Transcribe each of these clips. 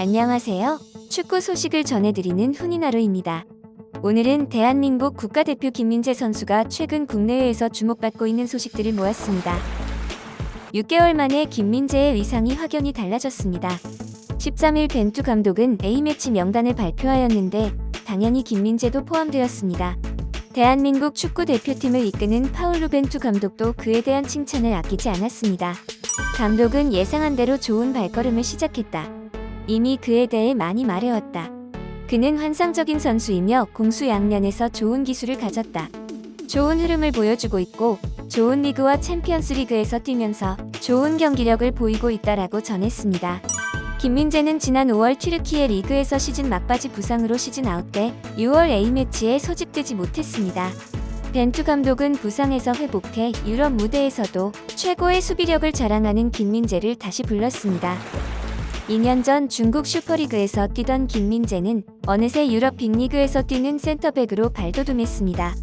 안녕하세요. 축구 소식을 전해드리는 훈이나루입니다. 오늘은 대한민국 국가대표 김민재 선수가 최근 국내외에서 주목받고 있는 소식들을 모았습니다. 6개월 만에 김민재의 의상이 확연히 달라졌습니다. 13일 벤투 감독은 A매치 명단을 발표하였는데 당연히 김민재도 포함되었습니다. 대한민국 축구 대표팀을 이끄는 파울루 벤투 감독도 그에 대한 칭찬을 아끼지 않았습니다. 감독은 예상한 대로 좋은 발걸음을 시작했다. 이미 그에 대해 많이 말해왔다. 그는 환상적인 선수이며 공수 양면에서 좋은 기술을 가졌다. 좋은 흐름을 보여주고 있고 좋은 리그와 챔피언스 리그에서 뛰면서 좋은 경기력을 보이고 있다라고 전했습니다. 김민재는 지난 5월 튀르키예 리그에서 시즌 막바지 부상으로 시즌 아웃 때 6월 A매치에 소집되지 못했습니다. 벤투 감독은 부상에서 회복해 유럽 무대에서도 최고의 수비력을 자랑하는 김민재를 다시 불렀습니다. 2년 전 중국 슈퍼리그에서 뛰던 김민재는 어느새 유럽 빅리그에서 뛰는 센터백으로 발돋움했습니다.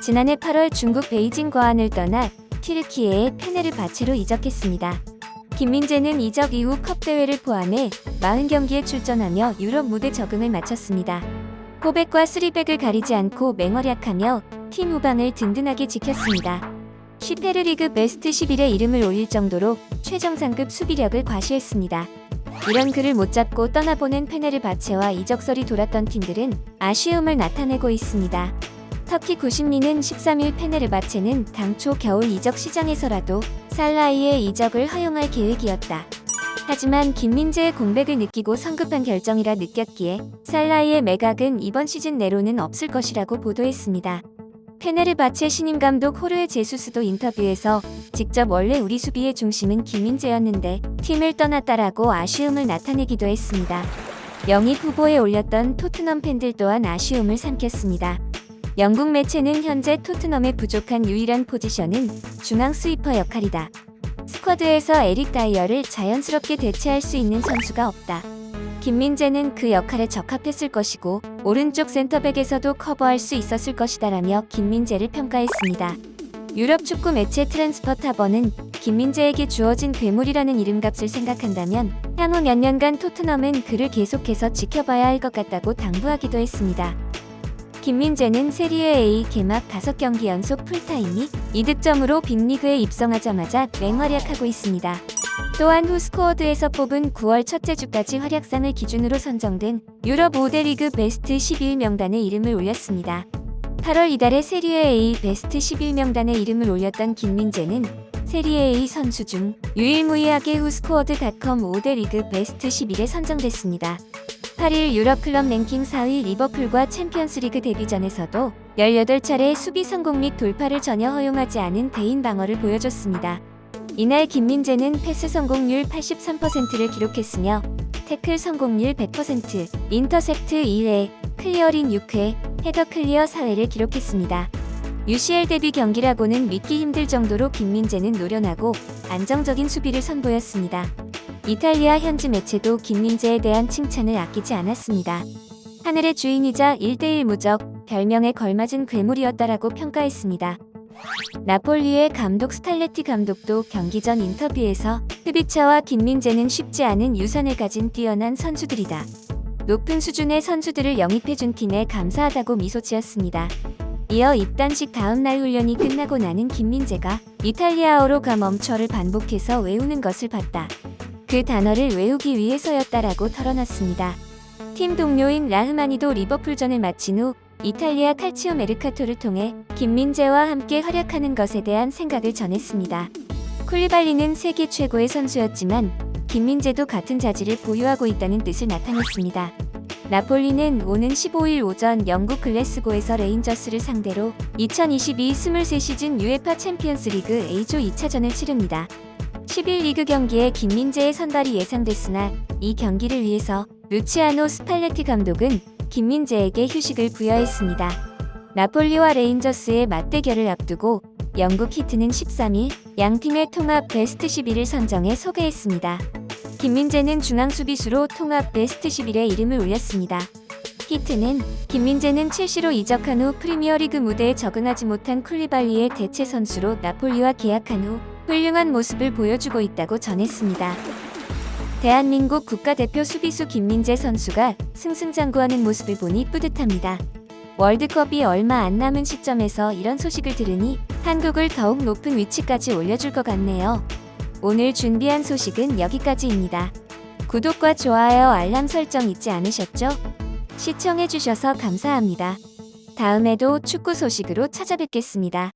지난해 8월 중국 베이징 과안을 떠나 튀르키예의 페네르바체로 이적했습니다. 김민재는 이적 이후 컵 대회를 포함해 40경기에 출전하며 유럽 무대 적응을 마쳤습니다. 포백과 쓰리백을 가리지 않고 맹활약하며 팀 후방을 든든하게 지켰습니다. 시페르 리그 베스트 11에 이름을 올릴 정도로 최정상급 수비력을 과시했습니다. 이런 그를 못 잡고 떠나보낸 페네르 바체와 이적설이 돌았던 팀들은 아쉬움을 나타내고 있습니다. 터키 90리는 13일 페네르 바체는 당초 겨울 이적 시장에서라도 살라이의 이적을 허용할 계획이었다. 하지만 김민재의 공백을 느끼고 성급한 결정이라 느꼈기에 살라이의 매각은 이번 시즌 내로는 없을 것이라고 보도했습니다. 페네르바체 신임 감독 호르에 제수스도 인터뷰에서 직접 원래 우리 수비의 중심은 김민재였는데 팀을 떠났다라고 아쉬움을 나타내기도 했습니다. 영입 후보에 올렸던 토트넘 팬들 또한 아쉬움을 삼켰습니다. 영국 매체는 현재 토트넘의 부족한 유일한 포지션은 중앙 스위퍼 역할이다. 스쿼드에서 에릭 다이어를 자연스럽게 대체할 수 있는 선수가 없다. 김민재는 그 역할에 적합했을 것이고 오른쪽 센터백에서도 커버할 수 있었을 것이다라며 김민재를 평가했습니다. 유럽 축구 매체 트랜스퍼 타버는 김민재에게 주어진 괴물이라는 이름값을 생각한다면 향후 몇 년간 토트넘은 그를 계속해서 지켜봐야 할 것 같다고 당부하기도 했습니다. 김민재는 세리에 A 개막 5경기 연속 풀타임이 2득점으로 빅리그에 입성하자마자 맹활약하고 있습니다. 또한 후 스코어드에서 뽑은 9월 첫째 주까지 활약상을 기준으로 선정된 유럽 5대 리그 베스트 11명단에 이름을 올렸습니다. 8월 이달에 세리에 A 베스트 11명단에 이름을 올렸던 김민재는 세리에 A 선수 중 유일무이하게 후스코어드닷컴 5대 리그 베스트 11에 선정됐습니다. 8일 유럽 클럽 랭킹 4위 리버풀과 챔피언스리그 데뷔전에서도 18차례 수비 성공 및 돌파를 전혀 허용하지 않은 대인 방어를 보여줬습니다. 이날 김민재는 패스 성공률 83%를 기록했으며 태클 성공률 100%, 인터셉트 2회, 클리어링 6회, 헤더 클리어 4회를 기록했습니다. UCL 데뷔 경기라고는 믿기 힘들 정도로 김민재는 노련하고 안정적인 수비를 선보였습니다. 이탈리아 현지 매체도 김민재에 대한 칭찬을 아끼지 않았습니다. 하늘의 주인이자 1대1 무적, 별명에 걸맞은 괴물이었다라고 평가했습니다. 나폴리의 감독 스탈레티 감독도 경기 전 인터뷰에서 흡입차와 김민재는 쉽지 않은 유산을 가진 뛰어난 선수들이다. 높은 수준의 선수들을 영입해준 팀에 감사하다고 미소 지었습니다. 이어 입단식 다음 날 훈련이 끝나고 나는 김민재가 이탈리아어로 가 멈춰를 반복해서 외우는 것을 봤다. 그 단어를 외우기 위해서였다라고 털어놨습니다. 팀 동료인 라흐마니도 리버풀전을 마친 후 이탈리아 칼치오 메르카토를 통해 김민재와 함께 활약하는 것에 대한 생각을 전했습니다. 쿨리발리는 세계 최고의 선수였지만 김민재도 같은 자질을 보유하고 있다는 뜻을 나타냈습니다. 나폴리는 오는 15일 오전 영국 글래스고에서 레인저스를 상대로 2022 23 시즌 UEFA 챔피언스 리그 A조 2차전을 치릅니다. 10일 리그 경기에 김민재의 선발이 예상됐으나 이 경기를 위해서 루치아노 스팔레티 감독은 김민재에게 휴식을 부여했습니다. 나폴리와 레인저스의 맞대결을 앞두고 영국 히트는 13일 양팀의 통합 베스트 11을 선정해 소개했습니다. 김민재는 중앙 수비수로 통합 베스트 11에 이름을 올렸습니다. 히트는 김민재는 첼시로 이적한 후 프리미어리그 무대에 적응하지 못한 쿨리발리의 대체 선수로 나폴리와 계약한 후 훌륭한 모습을 보여주고 있다고 전했습니다. 대한민국 국가대표 수비수 김민재 선수가 승승장구하는 모습을 보니 뿌듯합니다. 월드컵이 얼마 안 남은 시점에서 이런 소식을 들으니 한국을 더욱 높은 위치까지 올려줄 것 같네요. 오늘 준비한 소식은 여기까지입니다. 구독과 좋아요, 알람 설정 잊지 않으셨죠? 시청해주셔서 감사합니다. 다음에도 축구 소식으로 찾아뵙겠습니다.